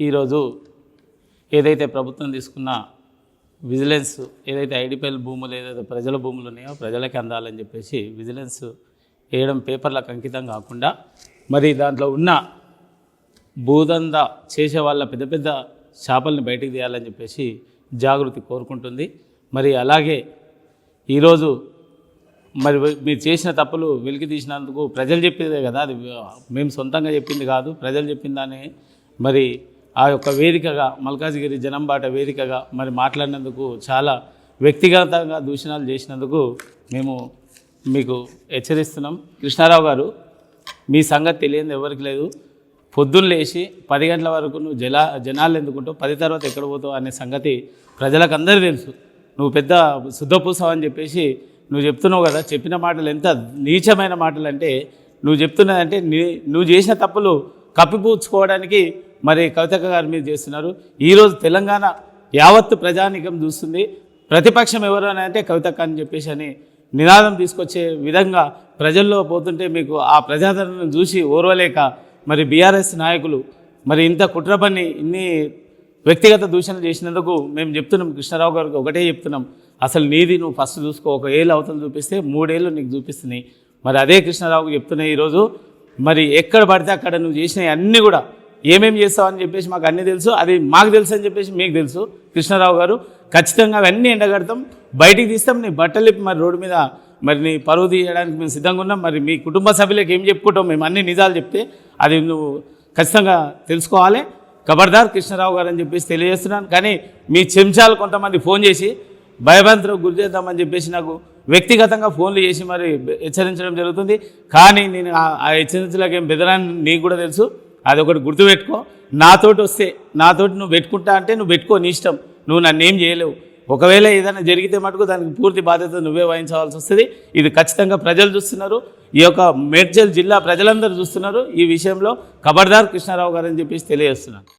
ఈరోజు ఏదైతే ప్రభుత్వం తీసుకున్న విజిలెన్స్ ఏదైతే ఐడిపిఎల్ భూములు ఏదైతే ప్రజల భూములు ఉన్నాయో ప్రజలకి అందాలని చెప్పేసి విజిలెన్స్ వేయడం పేపర్లకు అంకితం కాకుండా మరి దాంట్లో ఉన్న భూదంద చేసే వాళ్ళ పెద్ద పెద్ద చేపల్ని బయటికి తీయాలని చెప్పేసి జాగృతి కోరుకుంటుంది. మరి అలాగే ఈరోజు మరి మీరు చేసిన తప్పులు వెలికి తీసినందుకు ప్రజలు చెప్పేదే కదా అది మేము సొంతంగా చెప్పింది కాదు ప్రజలు చెప్పిన దాన్ని మరి ఆ యొక్క వేదికగా మల్కాజ్గిరి జనంబాట వేదికగా మరి మాట్లాడినందుకు చాలా వ్యక్తిగతంగా దూషణాలు చేసినందుకు మేము మీకు హెచ్చరిస్తున్నాం. కృష్ణారావు గారు మీ సంగతి తెలియదు ఎవరికి లేదు. పొద్దున్న లేచి పది గంటల వరకు నువ్వు జలా జనాలు ఎందుకుంటావు? పది తర్వాత ఎక్కడ పోతావు అనే సంగతి ప్రజలకు అందరూ తెలుసు. నువ్వు పెద్ద శుద్ధపూసావు అని చెప్పేసి నువ్వు చెప్తున్నావు కదా చెప్పిన మాటలు ఎంత నీచమైన మాటలు అంటే నువ్వు చెప్తున్నదంటే నీ నువ్వు చేసిన తప్పులు కప్పిపూడ్చుకోవడానికి మరి కవితక్క గారి మీద చేస్తున్నారు. ఈరోజు తెలంగాణ యావత్తు ప్రజానికం చూస్తుంది. ప్రతిపక్షం ఎవరు అని అంటే కవితక్క అని చెప్పేసి అని నినాదం తీసుకొచ్చే విధంగా ప్రజల్లో పోతుంటే మీకు ఆ ప్రజాదరణను చూసి ఓర్వలేక మరి బీఆర్ఎస్ నాయకులు మరి ఇంత కుట్ర పని ఇన్ని వ్యక్తిగత దూషణ చేసినందుకు మేము చెప్తున్నాం. కృష్ణారావు గారికి ఒకటే చెప్తున్నాం. అసలు నీది నువ్వు ఫస్ట్ చూసుకో. ఒక ఏళ్ళు అవతలు చూపిస్తే మూడేళ్ళు నీకు చూపిస్తున్నాయి. మరి అదే కృష్ణారావుకి చెప్తున్నాయి ఈరోజు మరి ఎక్కడ పడితే అక్కడ నువ్వు చేసినవి అన్నీ కూడా ఏమేం చేస్తావని చెప్పేసి మాకు అన్నీ తెలుసు. అది మాకు తెలుసు అని చెప్పేసి మీకు తెలుసు. కృష్ణారావు గారు ఖచ్చితంగా అవన్నీ ఎండగడతాం. బయటికి తీస్తాం. నీ బట్టలు మరి రోడ్డు మీద మరి నీ పరువు తీయడానికి మేము సిద్ధంగా ఉన్నాం. మరి మీ కుటుంబ సభ్యులకు ఏం చెప్పుకుంటాం? మేము అన్ని నిజాలు చెప్తే అది నువ్వు ఖచ్చితంగా తెలుసుకోవాలి. ఖబర్దార్ కృష్ణారావు గారు అని చెప్పేసి తెలియజేస్తున్నాను. కానీ మీ చెంచాలు కొంతమంది ఫోన్ చేసి భయభ్రాంతులకు గురి చేద్దామని చెప్పేసి నాకు వ్యక్తిగతంగా ఫోన్లు చేసి మరి హెచ్చరించడం జరుగుతుంది. కానీ నేను ఆ- హెచ్చరించలేకేం హెచ్చరించలేక ఏం బెదరాన్ని నీకు కూడా తెలుసు. అది ఒకటి గుర్తుపెట్టుకో. నాతోటి వస్తే నాతోటి నువ్వు పెట్టుకుంటా అంటే నువ్వు పెట్టుకో నీ ఇష్టం. నువ్వు నన్ను ఏం చేయలేవు. ఒకవేళ ఏదైనా జరిగితే మటుకు దానికి పూర్తి బాధ్యత నువ్వే వహించవలసి వస్తుంది. ఇది ఖచ్చితంగా ప్రజలు చూస్తున్నారు. ఈ యొక్క మేడ్చల్ జిల్లా ప్రజలందరూ చూస్తున్నారు. ఈ విషయంలో ఖబర్దార్ కృష్ణారావు గారు అని చెప్పేసి తెలియజేస్తున్నాను